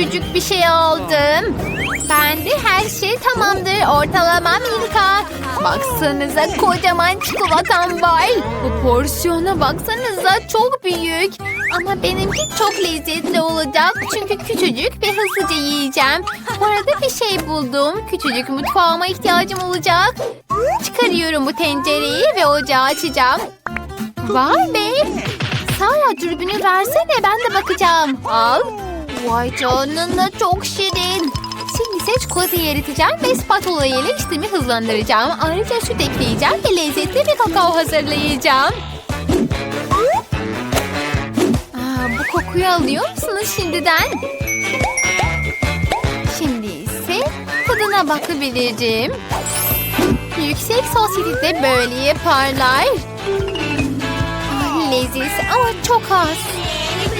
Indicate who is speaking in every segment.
Speaker 1: küçücük bir şey aldım. Ben de her şey tamamdır. Ortalama Milka. Baksanıza kocaman çikolatam var. Bu porsiyona baksanıza çok büyük. Ama benimki çok lezzetli olacak. Çünkü küçücük ve hızlıca yiyeceğim. Bu arada bir şey buldum. Küçücük mutfağıma ihtiyacım olacak. Çıkarıyorum bu tencereyi ve ocağı açacağım. Vay be. Sara dürbünü versene ben de bakacağım. Al. Vay canına çok şirin. Şimdi ise çikolatayı eriteceğim ve spatula ile işlemi hızlandıracağım. Ayrıca süt ekleyeceğim ve lezzetli bir kakao hazırlayacağım. Aa, bu kokuyu alıyor musunuz şimdiden? Şimdi ise tadına bakabilirim. Yüksek sosyete böyle yaparlar. Ay, leziz ama çok az.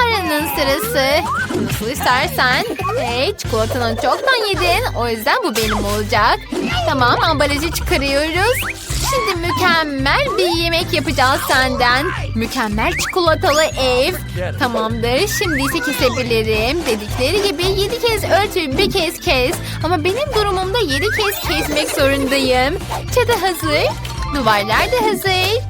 Speaker 1: Sara'nın sırası. Nasıl istersen. Hey çikolatanı çoktan yedin. O yüzden bu benim olacak. Tamam ambalajı çıkarıyoruz. Şimdi mükemmel bir yemek yapacağız senden. Mükemmel çikolatalı ev. Tamamdır. Şimdi ise kesebilirim. Dedikleri gibi yedi kez örtü bir kez kes. Ama benim durumumda yedi kez kesmek zorundayım. Çadı hazır. Duvarlar da hazır.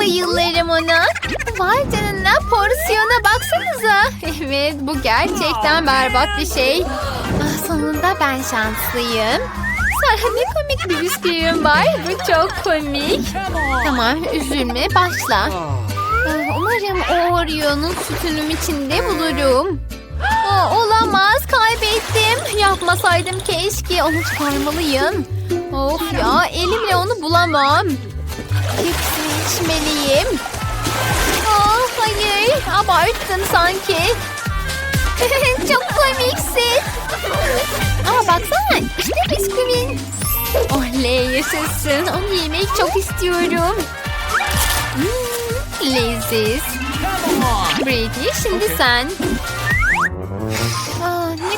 Speaker 1: Bayılırım ona. Vay canına porsiyona baksanıza. Evet bu gerçekten berbat bir şey. Ah, sonunda ben şanslıyım. Sana ne komik bir bisküvim var. Bu çok komik. Tamam üzülme başla. Ah, Umarım o Oreo'nun sütünüm içinde bulurum. Aa, olamaz kaybettim. Yapmasaydım keşke onu çıkarmalıyım. Of ya elimle onu bulamam. Hepsini içmeliyim. Aa, hayır abarttın sanki. Çok komiksin. Aa baksana işte bisküvin. Oley yaşasın onu yemek çok istiyorum. Hmm, leziz. Brady şimdi sen.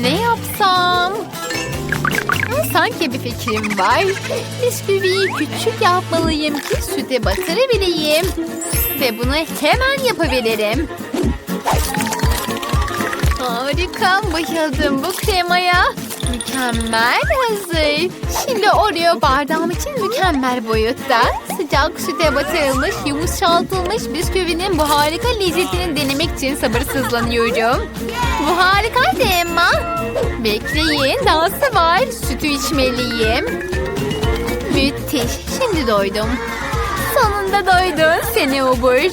Speaker 1: Ne yapsam? Sanki bir fikrim var. Bisküviyi küçük yapmalıyım ki süte batırabileyim. Ve bunu hemen yapabilirim. Harika, bayıldım bu kremaya. Mükemmel hazır. Şimdi Oreo bardağım için mükemmel boyutta. Sıcak süte batırılmış, yumuşatılmış bisküvinin bu harika lezzetini denemek için sabırsızlanıyorum. Bu harikaydı Emma. Bekleyin, dahası var. Sütü içmeliyim. Müthiş, şimdi doydum. Sonunda doydun seni obur.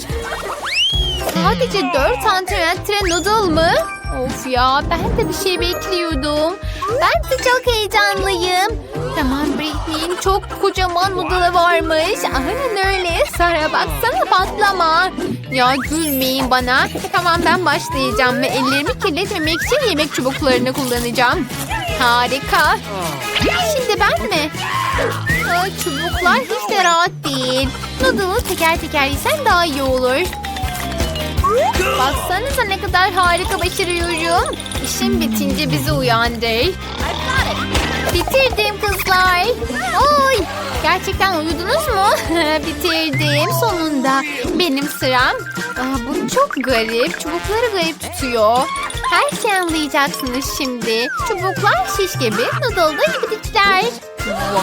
Speaker 1: Sadece 4 santimetre noodle mı? Of ya ben de bir şey bekliyordum. Ben de çok heyecanlıyım. Tamam Britney'in çok kocaman noodle'ı varmış. Aynen öyle. Sara baksana patlama. Ya gülmeyin bana. Tamam ben başlayacağım ve ellerimi kirletmemek için yemek çubuklarını kullanacağım. Harika. Şimdi ben mi? Aa, çubuklar hiç de rahat değil. Noodle'ı teker teker yesen daha iyi olur. Baksanıza ne kadar harika başarıyorum. İşim bitince bizi uyandır. Bitirdim kızlar. Oy! Gerçekten uyudunuz mu? Bitirdim sonunda. Benim sıram. Aa, bu çok garip. Çubukları garip tutuyor. Her şeyi anlayacaksınız şimdi. Çubuklar şiş gibi, noodle'da iblikler.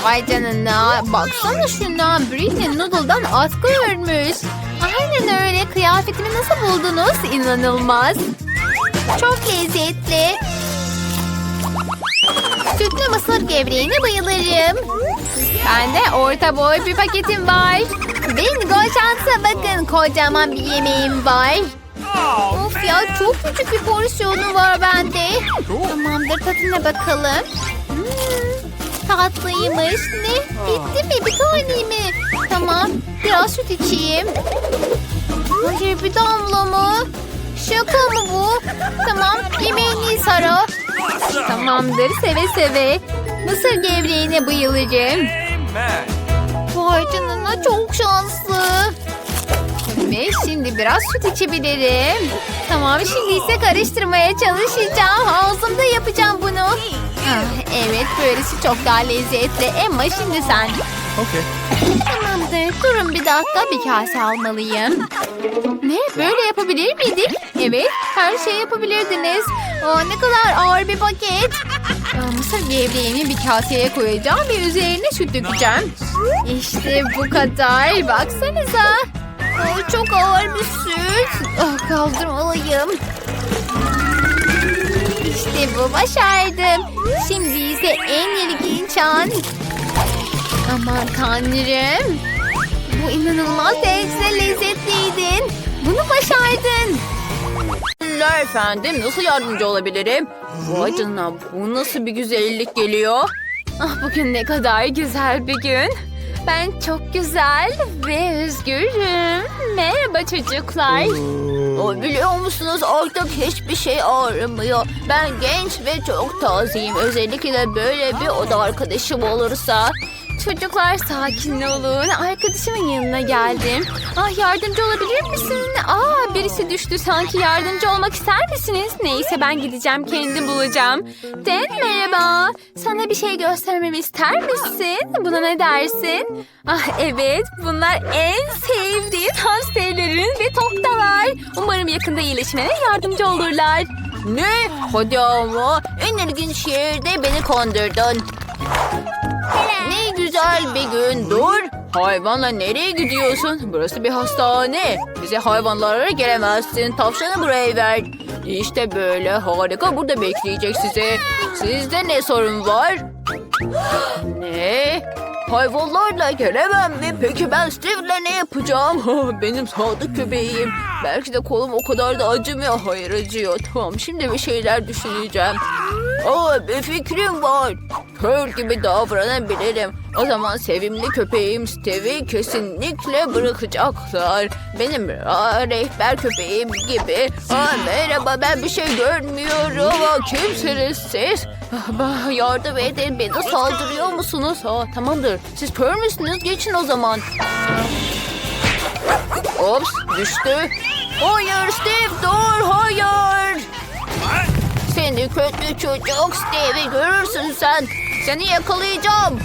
Speaker 1: Vay canına. Baksana şuna. Britney noodle'dan atkı örmüş. Aynen öyle. Kıyafetimi nasıl buldunuz? İnanılmaz. Çok lezzetli. Sütlü mısır gevreğine bayılırım. Bende orta boy bir paketim var. Bingo şansa bakın kocaman bir yemeğim var. Of ya çok küçük bir porsiyonu var bende. Tamamdır tadına bakalım. Hmm, tatlıymış. Ne? Bitti mi? Bir tane mi? Tamam. Biraz süt içeyim. Hayır bir damla mı? Şaka mı bu? Tamam yemeğini Sara. Tamamdır seve seve. Mısır gevreğine bayılacağım. Vay canına çok şanslı. Ve şimdi biraz süt içebilirim. Tamam şimdi ise karıştırmaya çalışacağım. Ağzımda yapacağım bunu. Ah, evet böylesi çok daha lezzetli. Emma şimdi sen.
Speaker 2: Okay.
Speaker 1: Tamamdır. Durun bir dakika bir kase almalıyım. Ne? Böyle yapabilir miydik? Evet. Her şeyi yapabilirdiniz. Aa, ne kadar ağır bir paket. Aa, mısır gevreğimi bir kaseye koyacağım ve üzerine süt dökeceğim. İşte bu kadar. Baksanıza. Aa, çok ağır bir süt. Ah, kaldırmalıyım. İşte bu başardım. Şimdi ise en ilginç an. Aman tanrım. Bu inanılmaz derecede lezzetliydin. Bunu başardın.
Speaker 3: Teşekkürler efendim. Nasıl yardımcı olabilirim? Vay canına bu nasıl bir güzellik geliyor?
Speaker 1: Ah bugün ne kadar güzel bir gün. Ben çok güzel ve özgürüm. Merhaba çocuklar.
Speaker 3: O biliyor musunuz artık hiçbir şey ağrımıyor. Ben genç ve çok tazeyim. Özellikle böyle bir oda arkadaşım olursa.
Speaker 1: Çocuklar sakin olun. Arkadaşımın yanına geldim. Ah yardımcı olabilir misin? Aa birisi düştü sanki yardımcı olmak ister misiniz? Neyse ben gideceğim kendim bulacağım. Den merhaba. Sana bir şey göstermemi ister misin? Buna ne dersin? Ah evet bunlar en sevdiğim hamsterlerin ve toktalar. Umarım yakında iyileşmene yardımcı olurlar.
Speaker 3: Ne? Hadi ama en ilginç yerde beni kandırdın. Ne güzel bir gün dur. Hayvanla nereye gidiyorsun? Burası bir hastane. Bize hayvanlara gelemezsin. Tavşanı buraya ver. İşte böyle harika burada bekleyecek sizi. Sizde ne sorun var? ne? Hayvanlarla gelemem mi? Peki ben Steve'le ne yapacağım? Benim sadık köpeğim. Belki de kolum o kadar da acımıyor. Hayır acıyor. Tamam şimdi bir şeyler düşüneceğim. Aa bir fikrim var. Kör gibi davranabilirim. O zaman sevimli köpeğim Steve'i kesinlikle bırakacaklar. Benim aa, rehber köpeğim gibi. Aa, merhaba ben bir şey görmüyorum. Aa, kimsiniz siz? Bah, Yardım edin beni saldırıyor musunuz? Aa, tamamdır siz kör müsünüz? Geçin o zaman. Ops düştü. Hayır Steve dur hayır. Kötü çocuk Steve'i görürsün sen. Seni yakalayacağım.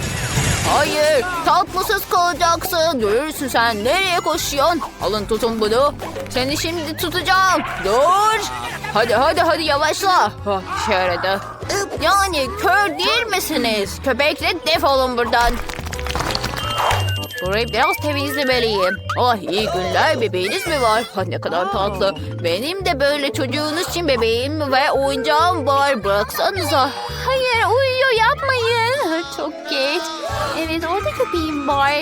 Speaker 3: Hayır tatlısız kalacaksın. Görürsün sen nereye koşuyorsun? Alın tutun bunu. Seni şimdi tutacağım. Dur. Hadi hadi hadi yavaşla. Oh, işe. Yani kör değil misiniz? Köpekle defolun buradan. Burayı biraz temizlemeliyim. Ah iyi günler bebeğiniz mi var? Ha, ne kadar tatlı. Benim de böyle çocuğunuz için bebeğim ve oyuncağım var. Bıraksanıza.
Speaker 1: Hayır uyuyor yapmayın. Çok geç. Evet orada köpeğim var.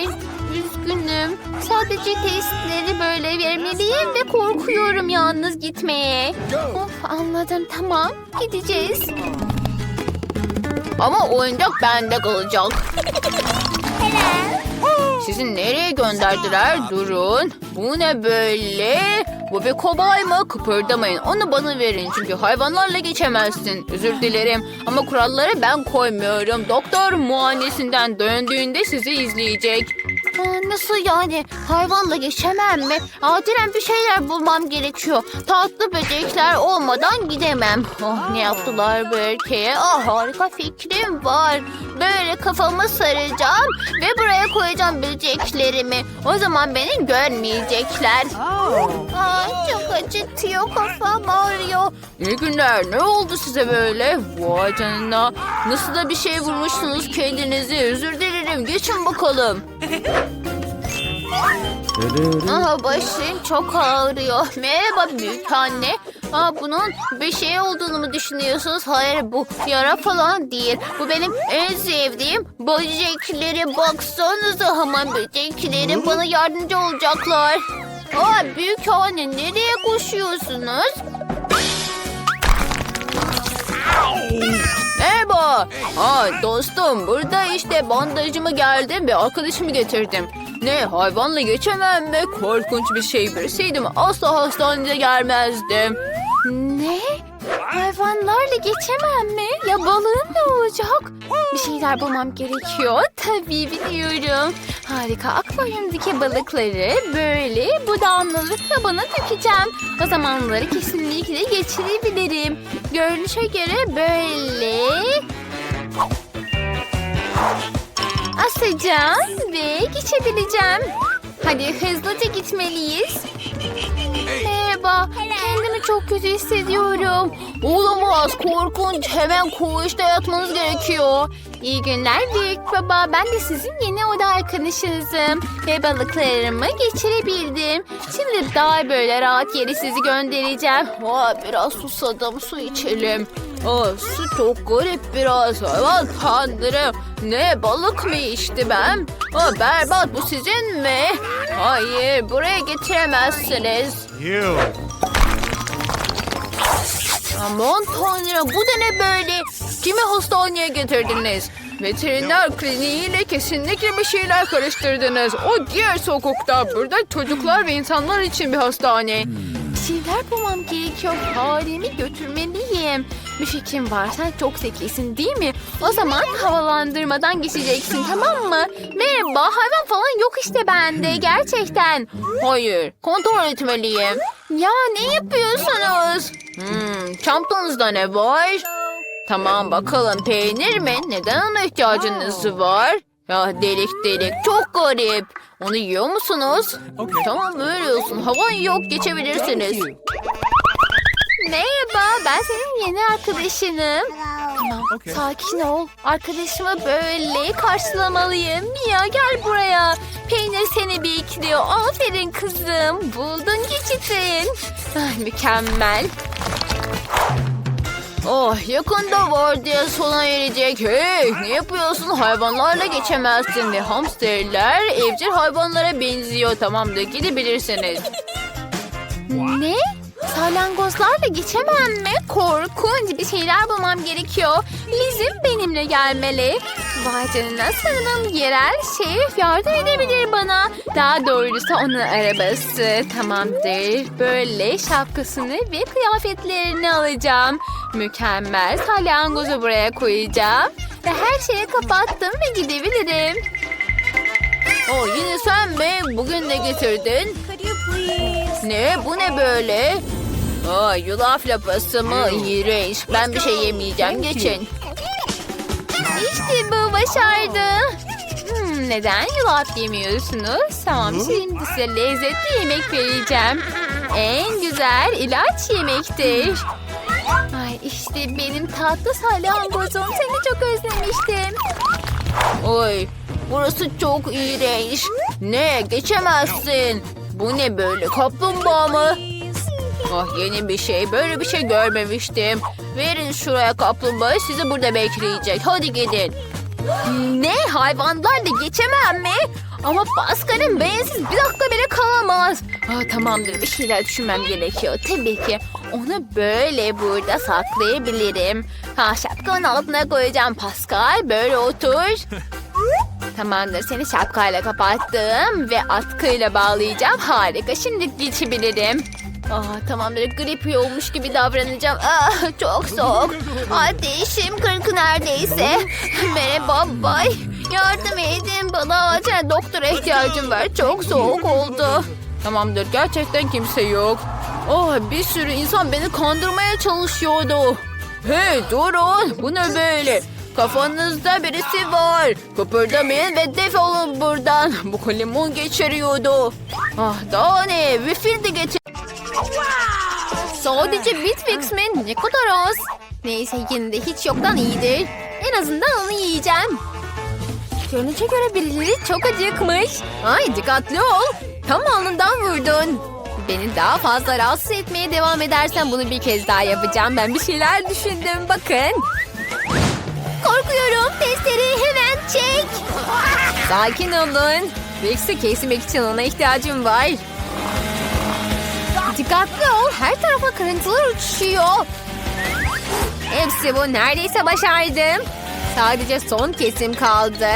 Speaker 1: Üzgünüm. Sadece testleri böyle vermeliyim ve korkuyorum yalnız gitmeye. Of anladım tamam gideceğiz.
Speaker 3: Ama oyuncak bende kalacak. Sizi nereye gönderdiler? Durun. Bu ne böyle? Bu bir kobay mı? Kıpırdamayın. Onu bana verin. Çünkü hayvanlarla geçemezsin. Özür dilerim. Ama kuralları ben koymuyorum. Doktor muayenesinden döndüğünde sizi izleyecek.
Speaker 1: Aa, nasıl yani? Hayvanla geçemem mi? Acilen bir şeyler bulmam gerekiyor. Tatlı böcekler olmadan gidemem. Oh, ne yaptılar bu erkeğe? Ah, harika fikrim var. Böyle kafamı saracağım ve buraya koyacağım böceklerimi. O zaman beni görmeyecekler. Aa, çok acıtıyor kafam ağrıyor.
Speaker 3: İyi günler. Ne oldu size böyle? Vay canına. Nasıl da bir şey vurmuşsunuz kendinizi. Özür dilerim. Geçin bakalım. Aha başım çok ağrıyor. Merhaba büyük anne. Aa, bunun bir şey olduğunu mu düşünüyorsunuz? Hayır bu yara falan değil. Bu benim en sevdiğim böcekleri. Baksanıza hamam böcekleri bana yardımcı olacaklar. Aa, büyük anne nereye koşuyorsunuz? Merhaba. Aa, dostum burada işte bandajımı geldim ve arkadaşımı getirdim. Ne hayvanla geçemem mi? Korkunç bir şey birisiydim. Asla hastaneye gelmezdim.
Speaker 1: Ne? Hayvanlarla geçemem mi? Ya balığım ne olacak? Bir şeyler bulmam gerekiyor. Tabii biliyorum. Harika akvaryumdaki balıkları böyle bu damlalık kabına dökeceğim. O zaman onları kesinlikle geçirebilirim. Görünüşe göre böyle asacağım ve geçebileceğim. Hadi hızlıca gitmeliyiz. Merhaba. Kendimi çok kötü hissediyorum.
Speaker 3: Olamaz korkunç. Hemen koğuşta yatmanız gerekiyor.
Speaker 1: İyi günler büyük baba. Ben de sizin yeni oda arkadaşınızım. Ve balıklarımı geçirebildim. Şimdi daha böyle rahat yere sizi göndereceğim.
Speaker 3: Aa, biraz susadım su içelim. Aa, su çok garip biraz. Aman tanrım. Ne balık mı içti ben? Aa, berbat bu sizin mi? Hayır buraya getiremezsiniz.
Speaker 2: You.
Speaker 3: Aman tanrım bu da ne böyle? Kimi hastaneye getirdiniz? Veteriner kliniğiyle kesinlikle bir şeyler karıştırdınız. O diğer sokakta burada çocuklar ve insanlar için bir hastane.
Speaker 1: Bir şeyler bulmam gerekiyor. Faremi götürmeliyim. Bir fikrim var. Sen çok zekisin değil mi? O zaman havalandırmadan geçeceksin tamam mı? Merhaba hayvan falan yok işte bende gerçekten.
Speaker 3: Hayır kontrol etmeliyim.
Speaker 1: Ya ne yapıyorsunuz?
Speaker 3: Hmm, çantanızda ne var? Tamam bakalım peynir mi? Neden ona ihtiyacınız var? Ya delik delik çok garip. Onu yiyor musunuz? Tamam öyle olsun. Hava yok geçebilirsiniz.
Speaker 1: Merhaba ben senin yeni arkadaşınım. Tamam
Speaker 2: Okey.
Speaker 1: sakin ol. Arkadaşımı böyle karşılamalıyım. Mia gel buraya. Peynir seni bekliyor. Aferin kızım. Buldun geçitin. Ah, mükemmel.
Speaker 3: Oh yakında var diye sona erecek. Hey ne yapıyorsun? Hayvanlarla geçemezsin ve hamsterler evcil hayvanlara benziyor. Tamamdır gidebilirsiniz.
Speaker 1: Ne? Salyangozlarla geçemem mi? Korkunç bir şeyler bulmam gerekiyor. Lizim benimle gelmeli. Vay canına sanırım yerel şef yardım edebilir bana. Daha doğrusu onun arabası. Tamamdır. Böyle şapkasını ve kıyafetlerini alacağım. Mükemmel. Salyangozu buraya koyacağım. Ve her şeyi kapattım ve gidebilirim.
Speaker 3: Oh yine sen mi? Bugün ne getirdin? Ne? Bu ne böyle? Aa, yulaf lapası mı? İğrenç. Ben bir şey yemeyeceğim. Geçin.
Speaker 1: İşte bu başardı. Hmm, neden yulaf yemiyorsunuz? Tamam şimdi size lezzetli yemek vereceğim. En güzel ilaç yemektir. Ay işte benim tatlı salyangozum. Seni çok özlemiştim.
Speaker 3: Oy burası çok iğrenç. Ne? Geçemezsin. Bu ne böyle? Kaplumbağa mı? Ah yeni bir şey. Böyle bir şey görmemiştim. Verin şuraya kaplumbağayı sizi burada bekleyecek. Hadi gidin.
Speaker 1: Ne? Hayvanlarla geçemem mi? Ama Pascal'in beyinsiz bir dakika bile kalamaz. Aa, tamamdır bir şeyler düşünmem gerekiyor. Tabii ki onu böyle burada saklayabilirim. Ha şapkanın altına koyacağım Pascal. Böyle otur. Tamamdır seni şapkayla kapattım ve atkıyla bağlayacağım. Harika şimdi geçebilirim. Aa, tamamdır grip olmuş gibi davranacağım. Ah, çok soğuk. Ateşim kırk neredeyse. Merhaba bay. Yardım edin bana acil doktora ihtiyacım var. Çok soğuk oldu.
Speaker 3: Tamamdır gerçekten kimse yok. Oh bir sürü insan beni kandırmaya çalışıyordu. Hey durun bu ne böyle? Kafanızda birisi var. Kıpırdamayın ve defolun buradan. Bu limon geçiriyordu. Ah daha ne? Bir fil de getir.
Speaker 1: Sadece Bitfix mi? Ne kadar az. Neyse yine de hiç yoktan iyidir. En azından onu yiyeceğim. Görünüşe göre birileri çok acıkmış. Ay dikkatli ol. Tam alnından vurdun. Beni daha fazla rahatsız etmeye devam edersen bunu bir kez daha yapacağım. Ben bir şeyler düşündüm bakın. Korkuyorum. Testereyi hemen çek. Sakin olun. Rex'i kesmek için ona ihtiyacım var. Dikkatli ol. Her tarafa kırıntılar uçuşuyor. Hepsi bu. Neredeyse başardım. Sadece son kesim kaldı.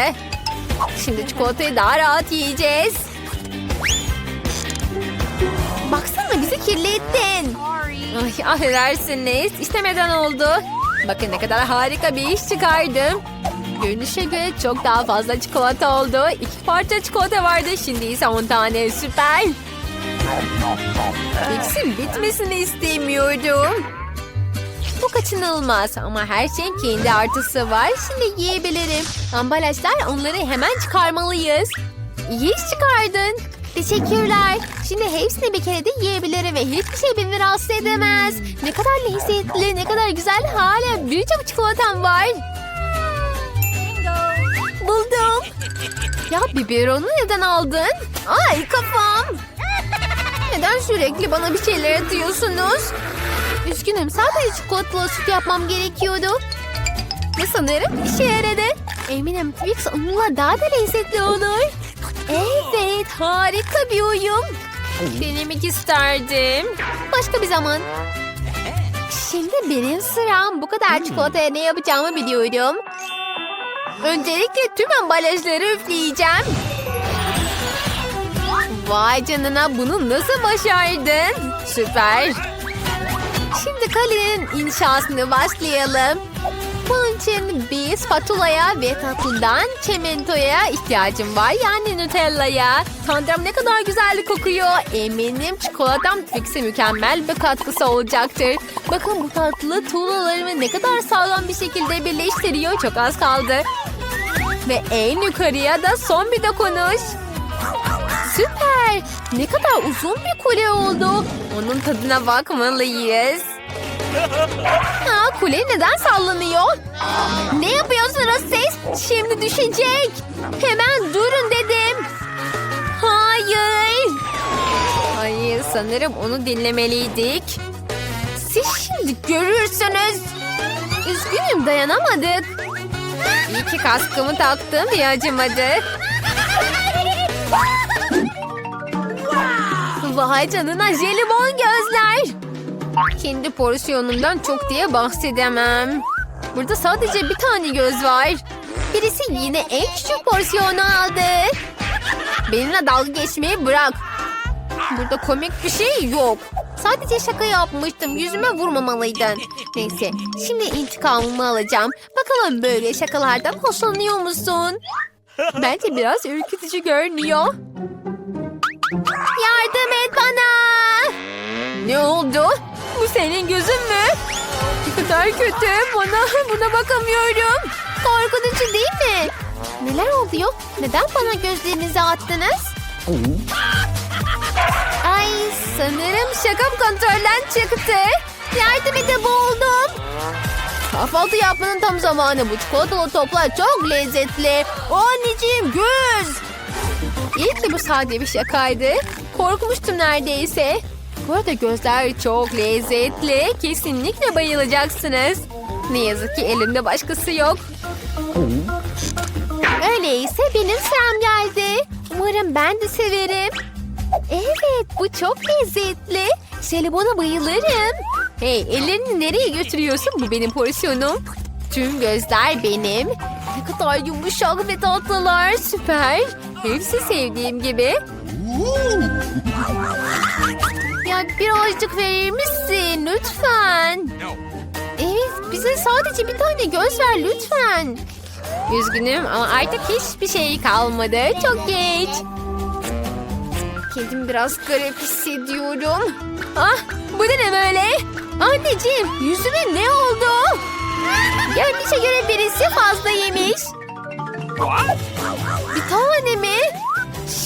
Speaker 1: Şimdi çikolatayı daha rahat yiyeceğiz. Baksana bizi kirlettin. Ay affedersiniz. İstemeden oldu. Bakın ne kadar harika bir iş çıkardım. Görünüşe göre çok daha fazla çikolata oldu. İki parça çikolata vardı. Şimdi ise 10 tane. Süper. Mixin bitmesini istemiyordum. Bu kaçınılmaz ama her şeyin kendi artısı var. Şimdi yiyebilirim. Ambalajlar onları hemen çıkarmalıyız. İyi iş çıkardın. Teşekkürler. Şimdi hepsini bir kere de yiyebilirim ve hiçbir şey beni rahatsız edemez. Ne kadar lezzetli, ne kadar güzel. Hala birçok çikolatam var. Buldum. Ya biberonu neden aldın? Ay kafam. Neden sürekli bana bir şeyler atıyorsunuz? Üzgünüm sadece çikolatalı süt yapmam gerekiyordu. Ve sanırım işe yaradı. Eminim Twix onunla daha da lezzetli olur. Evet harika bir uyum. Denemek isterdim. Başka bir zaman. Şimdi benim sıram. Bu kadar çikolataya ne yapacağımı biliyorum. Öncelikle tüm ambalajları üfleyeceğim. Vay canına bunu nasıl başardın? Süper. Şimdi kalenin inşasını başlayalım. Bunun için bir spatulaya ve tatlıdan çimentoya ihtiyacım var. Yani Nutella'ya. Tanrım ne kadar güzel kokuyor. Eminim çikolatam Twix'e mükemmel bir katkısı olacaktır. Bakın bu tatlı tuğlalarımı ne kadar sağlam bir şekilde birleştiriyor. Çok az kaldı. Ve en yukarıya da son bir dokunuş. Süper. Ne kadar uzun bir kule oldu. Onun tadına bakmalıyız. Ha, kule neden sallanıyor? Ne yapıyorsunuz siz? Şimdi düşecek. Hemen durun dedim. Hayır. Hayır sanırım onu dinlemeliydik. Siz şimdi görürsünüz. Üzgünüm dayanamadık. İyi ki kaskımı taktım ve acımadı. Vay canına jelibon gözler. Kendi porsiyonumdan çok diye bahsedemem. Burada sadece bir tane göz var. Birisi yine en küçük porsiyonu aldı. Benimle dalga geçmeyi bırak. Burada komik bir şey yok. Sadece şaka yapmıştım. Yüzüme vurmamalıydın. Neyse. Şimdi intikamımı alacağım. Bakalım böyle şakalardan hoşlanıyor musun? Bence biraz ürkütücü görünüyor. Yardım et bana. Ne oldu? Senin gözün mü? Ne kadar kötü. Bana, buna bakamıyorum. Korkutucu değil mi? Neler oluyor? Neden bana gözlerinizi attınız? Ay sanırım şakam kontrolden çıktı. Yardım edin boğuldum. Kahvaltı yapmanın tam zamanı. Bu çikolatalı toplar çok lezzetli. O anneciğim göz. İyi ki bu sadece bir şakaydı. Korkmuştum neredeyse. Bu arada gözler çok lezzetli. Kesinlikle bayılacaksınız. Ne yazık ki elimde başkası yok. Öyleyse benim sıram geldi. Umarım ben de severim. Evet bu çok lezzetli. Jelibona bayılırım. Hey ellerini nereye götürüyorsun? Bu benim porsiyonum. Tüm gözler benim. Ne kadar yumuşak ve tatlılar. Süper. Hepsi sevdiğim gibi. Birazcık verir misin? Lütfen. Evet bize sadece bir tane göz ver lütfen. Üzgünüm ama artık hiçbir şey kalmadı. Çok geç. Kendimi biraz garip hissediyorum. Ah bu da ne böyle? Anneciğim yüzüme ne oldu? Görünüşe göre birisi fazla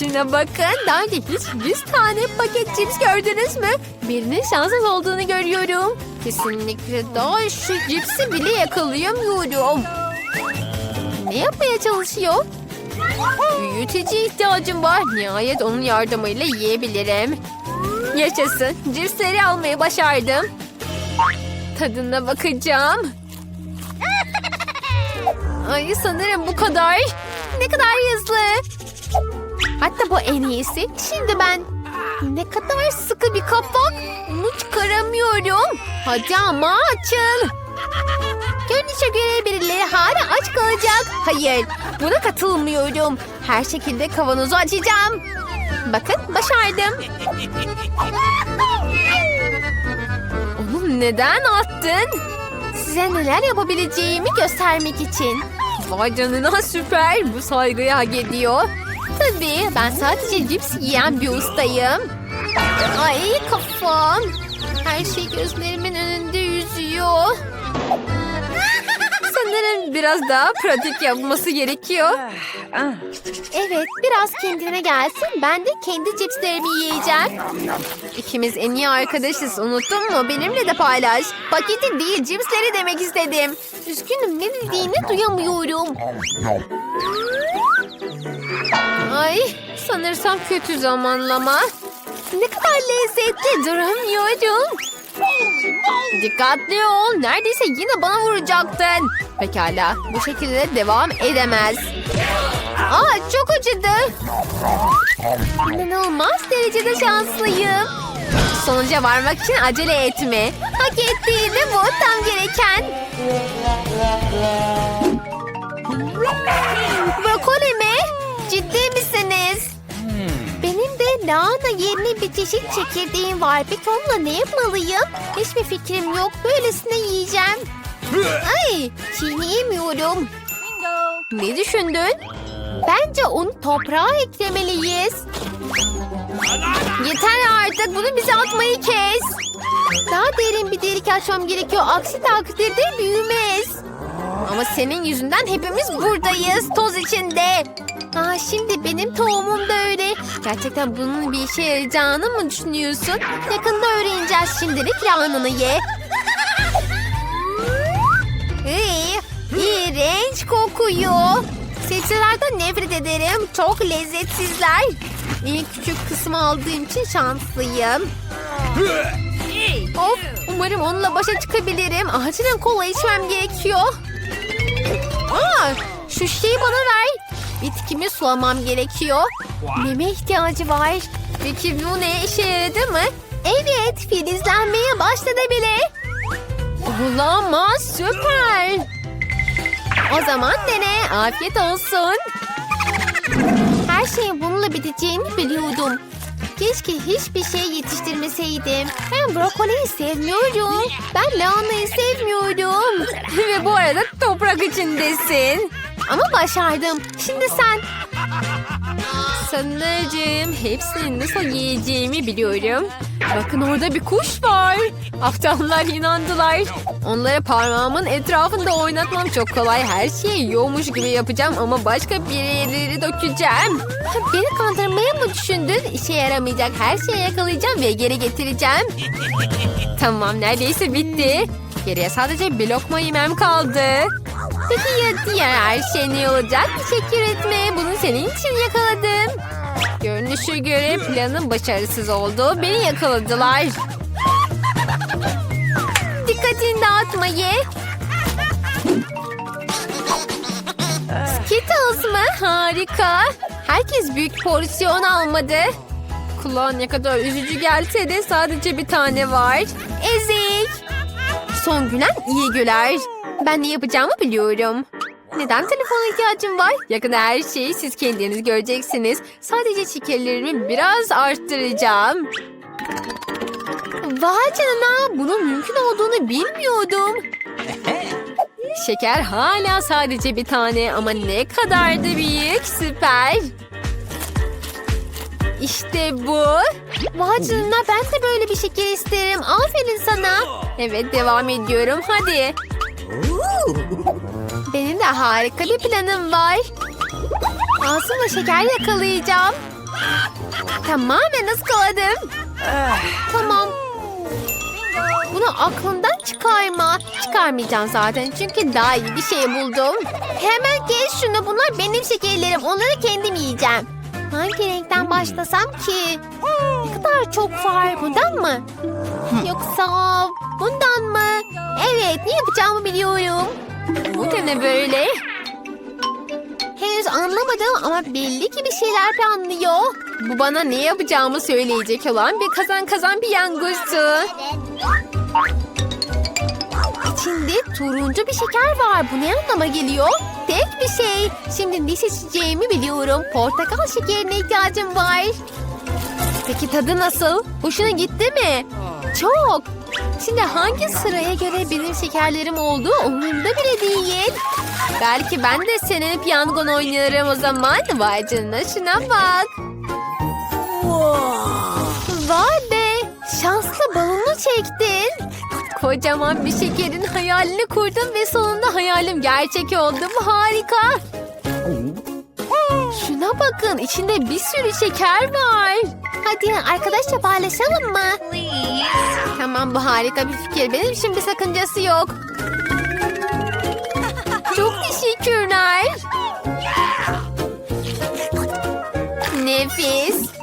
Speaker 1: Şuna bakın. Daha önce hiç 100 tane paket cips gördünüz mü? Birinin şanssız olduğunu görüyorum. Kesinlikle daha şu cipsi bile yakalayamıyorum. Ne yapmaya çalışıyor? Büyüteci ihtiyacım var. Nihayet onun yardımıyla yiyebilirim. Yaşasın. Cipsleri almayı başardım. Tadına bakacağım. Ay sanırım bu kadar. Ne kadar hızlı. Hatta bu en iyisi. Şimdi ben ne kadar sıkı bir kapak. Onu çıkaramıyorum. Hadi ama açıl. Görünüşe göre birileri hala aç kalacak. Hayır, buna katılmıyorum. Her şekilde kavanozu açacağım. Bakın, başardım. Onu neden attın? Size neler yapabileceğimi göstermek için. Vay canına süper. Bu saygıyı hak ediyor. Tabii ben sadece cips yiyen bir ustayım. Ay kafam. Her şey gözlerimin önünde yüzüyor. Sanırım biraz daha pratik yapması gerekiyor. Evet, biraz kendine gelsin. Ben de kendi cipslerimi yiyeceğim. İkimiz en iyi arkadaşız. Unuttun mu? Benimle de paylaş. Paketi değil, cipsleri demek istedim. Üzgünüm, ne dediğini duyamıyorum. Ay, sanırsam kötü zamanlama. Ne kadar lezzetli duramıyorum. Dikkatli ol. Neredeyse yine bana vuracaktın. Pekala. Bu şekilde devam edemez. Aa çok acıdı. İnanılmaz derecede şanslıyım. Sonuca varmak için acele etme. Hak ettiğinde bu tam gereken. Benim de lahana yerine bir çeşit çekirdeğim var. Peki onunla ne yapmalıyım? Hiçbir fikrim yok. Böylesine yiyeceğim. Ay çiğneyemiyorum. Ne düşündün? Bence onu toprağa eklemeliyiz. Yeter artık bunu bize atmayı kes. Daha derin bir delik açmam gerekiyor. Aksi takdirde büyümez. Ama senin yüzünden hepimiz buradayız toz içinde. Aa, şimdi benim tohumum da öyle. Gerçekten bunun bir işe yarayacağını mı düşünüyorsun? Yakında öğreneceğiz şimdilik lahananı ye. Iy, iğrenç kokuyor. Sebzelerden nefret ederim. Çok lezzetsizler. En küçük kısmı aldığım için şanslıyım. Of, umarım onunla başa çıkabilirim. Acilen kola içmem gerekiyor. Aa, şu şeyi bana ver. Bitkimi sulamam gerekiyor. Neme ihtiyacı var. Peki bu ne işe yaradı mı? Evet, filizlenmeye başladı bile. Olamaz, süper. O zaman dene, afiyet olsun. Her şeyin bununla biteceğini biliyordum. Keşke hiçbir şey yetiştirmeseydim. Ben brokoliyi sevmiyorum. Ben lahanayı sevmiyorum. Ve bu arada toprak içindesin. Ama başardım. Şimdi sen. Sanırım hepsini nasıl yiyeceğimi biliyorum. Bakın orada bir kuş var. Aptallar inandılar. Onları parmağımın etrafında oynatmam çok kolay. Her şeyi yiyormuş gibi yapacağım ama başka bir yerleri dökeceğim. Beni kandırmaya mı düşündün? İşe yaramayacak her şeyi yakalayacağım ve geri getireceğim. Tamam neredeyse bitti. Geriye sadece bir lokma yemem kaldı. Peki ya diğer her şey ne olacak? Teşekkür etme. Bunu senin için yakaladım. Görünüşe göre planın başarısız oldu. Beni yakaladılar. Dikkatini dağıtma ye. Skittles mı? Harika. Herkes büyük porsiyon almadı. Kulağa ne kadar üzücü gelse de sadece bir tane var. Ezik. Son gülen iyi güler. Ben ne yapacağımı biliyorum. Neden telefona ihtiyacım var? Yakında her şeyi siz kendiniz göreceksiniz. Sadece şekerlerimi biraz arttıracağım. Vay canına bunun mümkün olduğunu bilmiyordum. Şeker hala sadece bir tane ama ne kadar da büyük süper. İşte bu. Vay canına ben de böyle bir şeker isterim. Aferin sana. Evet devam ediyorum hadi. Benim de harika bir planım var. Ağzımla şeker yakalayacağım. Tamamen ıskaladım. tamam. Bunu aklından çıkarma. Çıkarmayacağım zaten çünkü daha iyi bir şey buldum. Hemen kes şunu. Bunlar benim şekerlerim. Onları kendim yiyeceğim. Hangi renkten başlasam ki? Ne kadar çok var. Bundan mı? Yoksa bundan mı? Evet ne yapacağımı biliyorum. Bu da ne böyle? Henüz anlamadım ama belli ki bir şeyler planlıyor. Bu bana ne yapacağımı söyleyecek olan bir kazan kazan bir yangızdı. İçinde turuncu bir şeker var. Bu ne anlama geliyor? Tek bir şey. Şimdi ne seçeceğimi biliyorum. Portakal şekerine ihtiyacım var. Peki tadı nasıl? Hoşuna gitti mi? Çok. Şimdi hangi sıraya göre benim şekerlerim olduğu umurumda bile değil. Belki ben de senin piyangon oynarım o zaman. Vay canına şuna bak. Vay be. Şanslı balonu çektin. Kocaman bir şekerin hayalini kurdum ve sonunda hayalim gerçek oldu. Bu harika. Şuna bakın içinde bir sürü şeker var. Hadi arkadaşça paylaşalım mı? Tamam bu harika bir fikir. Benim şimdi sakıncası yok. Çok teşekkürler. Nefis.